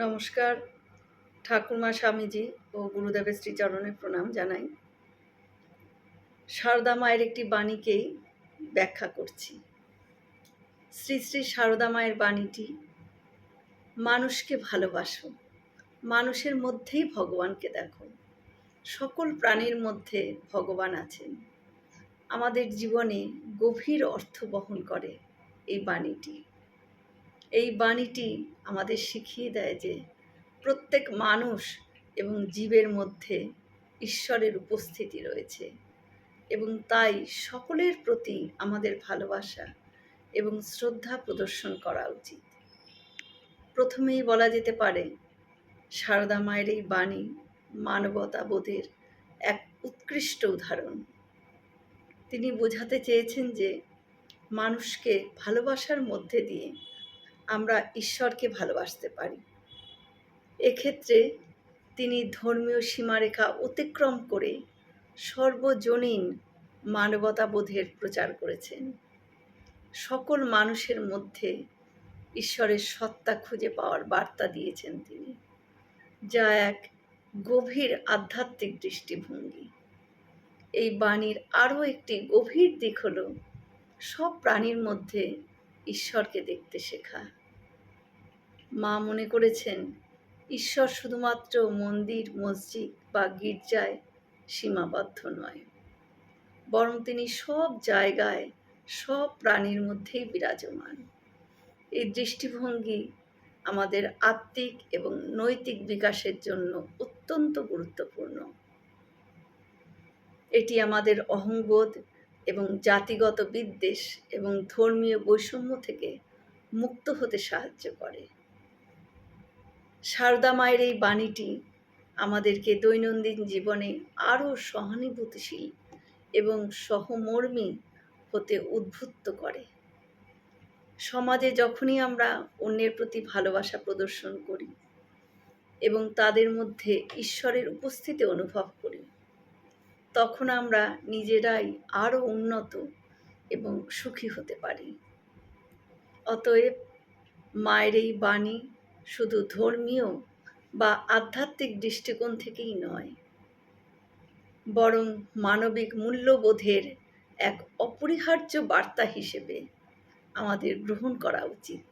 নমস্কার, ঠাকুরমা স্বামীজি ও গুরুদেবের শ্রীচরণে প্রণাম জানাই। সারদা মায়ের একটি বাণীকেই ব্যাখ্যা করছি। শ্রী শ্রী সারদা মায়ের বাণীটি, মানুষকে ভালোবাসো, মানুষের মধ্যেই ভগবানকে দেখো। সকল প্রাণীর মধ্যে ভগবান আছেন। আমাদের জীবনে গভীর অর্থ বহন করে এই বাণীটি। এই বাণীটি আমাদের শিখিয়ে দেয় যে প্রত্যেক মানুষ এবং জীবের মধ্যে ঈশ্বরের উপস্থিতি রয়েছে এবং তাই সকলের প্রতি আমাদের ভালোবাসা এবং শ্রদ্ধা প্রদর্শন করা উচিত। প্রথমেই বলা যেতে পারে, সারদা মায়ের এই বাণী মানবতা বোধের এক উৎকৃষ্ট উদাহরণ। তিনি বোঝাতে চেয়েছেন যে মানুষকে ভালোবাসার মধ্যে দিয়ে আমরা ঈশ্বরকে ভালোবাসতে পারি। এক্ষেত্রে তিনি ধর্মীয় সীমারেখা অতিক্রম করে সর্বজনীন মানবতাবোধের প্রচার করেছেন। সকল মানুষের মধ্যে ঈশ্বরের সত্তা খুঁজে পাওয়ার বার্তা দিয়েছেন তিনি, যা এক গভীর আধ্যাত্মিক দৃষ্টিভঙ্গি। এই বাণীর আরও একটি গভীর দিক হল, সব প্রাণীর মধ্যে ঈশ্বরকে দেখতে শেখা। মা মনে করেছেন, ঈশ্বর শুধুমাত্র মন্দির, মসজিদ বা গির্জায় সীমাবদ্ধ নয়। বরং তিনি সব জায়গায়, সব প্রাণীর মধ্যেই বিরাজমান। এই দৃষ্টিভঙ্গি আমাদের আত্মিক এবং নৈতিক বিকাশের জন্য অত্যন্ত গুরুত্বপূর্ণ। এটি আমাদের অহংবোধ এবং জাতিগত বিদ্বেষ এবং ধর্মীয় বৈষম্য থেকে মুক্ত হতে সাহায্য করে। সারদা মায়ের এই বাণীটি আমাদেরকে দৈনন্দিন জীবনে আরও সহানুভূতিশীল এবং সহমর্মী হতে উদ্বুদ্ধ করে। সমাজে যখনই আমরা অন্যের প্রতি ভালোবাসা প্রদর্শন করি এবং তাদের মধ্যে ঈশ্বরের উপস্থিতি অনুভব করি, তখন আমরা নিজেরাই আরও উন্নত এবং সুখী হতে পারি। অতএব মায়ের এই বাণী শুধু ধর্মীয় বা আধ্যাত্মিক দৃষ্টিকোণ থেকেই নয়, বরং মানবিক মূল্যবোধের এক অপরিহার্য বার্তা হিসেবে আমাদের গ্রহণ করা উচিত।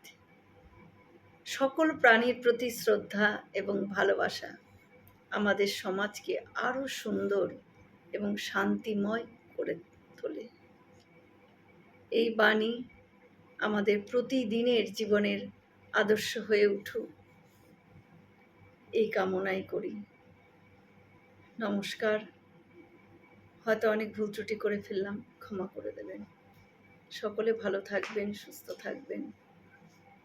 সকল প্রাণীর প্রতি শ্রদ্ধা এবং ভালোবাসা আমাদের সমাজকে আরও সুন্দর এবং শান্তিময় করে তোলে। এই বাণী আমাদের প্রতিদিনের জীবনের আদর্শ হয়ে উঠুক এই কামনাই করি। নমস্কার। হয়তো অনেক ভুল ত্রুটি করে ফেললাম, ক্ষমা করে দেবেন। সকলে ভালো থাকবেন, সুস্থ থাকবেন।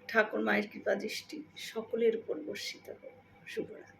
ঠাকুর মায়ের কৃপা দৃষ্টি সকলের উপর বর্ষিত হোক। শুভরাত্রি।